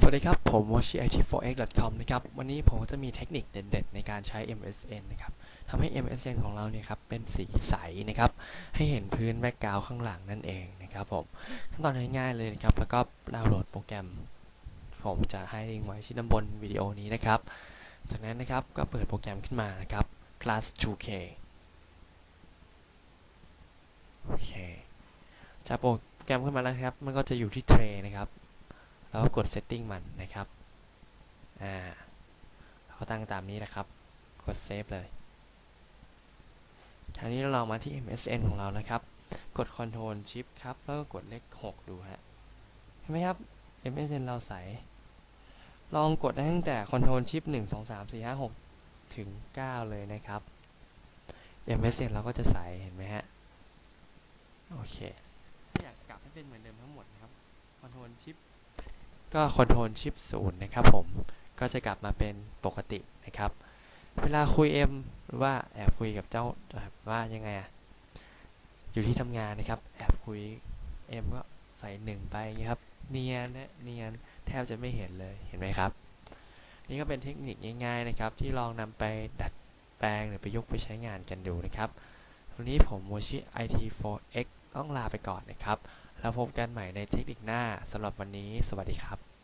สวัสดีครับ ผม w a s h i i t 4 x com นะครับ วันนี้ผมจะมีเทคนิคเด็ดๆ ในการใช้ MSN นะครับทำให้ MSN ของเราเนี่ยครับเป็นสีใสนะครับ ให้เห็นพื้นแบ็กกราวข้างหลังนั่นเองนะครับผมขั้นตอนง่ายๆเลยนะครับ แล้วก็ดาวน์โหลดโปรแกรม ผมจะให้ลิงก์ไว้ที่ด้านบนวิดีโอนี้นะครับ จากนั้นนะครับก็เปิดโปรแกรมขึ้นมานะครับ class 2k โอเคจะโปรแกรมขึ้นมาแล้วครับ มันก็จะอยู่ที่ tray นะครับ แล้วก็กด setting มันนะครับอ่าเราตั้งตามนี้แหละครับ กด save เลยคราวนี้เราลองมาที่ MSN ของเรานะครับ กด Ctrl Shift ครับ แล้วก็กดเลข 6 ดูฮะ เห็นไหมครับ MSN เราใส ลองกดได้ตั้งแต่ Ctrl Shift 1 2 3 4 5 6 ถึง 9 เลยนะครับ MSN เราก็จะใส เห็นไหมฮะ โอเค อยากกลับให้เป็นเหมือนเดิมทั้งหมดนะครับ Ctrl Shift ก็ Ctrl Shift 0นย์นะครับผมก็จะกลับมาเป็นปกตินะครับ เวลาคุย M หรือว่าแอบคุยกับเจ้าว่ายังไงอะอยู่ที่ทำงานนะครับ แอบคุย M ก็ใส่หนึ่งไปอย่างนี้ครับ เนียนนะเนียนแทบจะไม่เห็นเลยเห็นไหมครับ นี่ก็เป็นเทคนิคง่ายๆนะครับ ที่ลองนำไปดัดแปลงหรือประยุกต์ไปใช้งานกันดูนะครับวันนี้ผมโมชิ IT4X ต้องลาไปก่อนนะครับ แล้วพบกันใหม่ในเทคนิคหน้าสำหรับวันนี้ สวัสดีครับ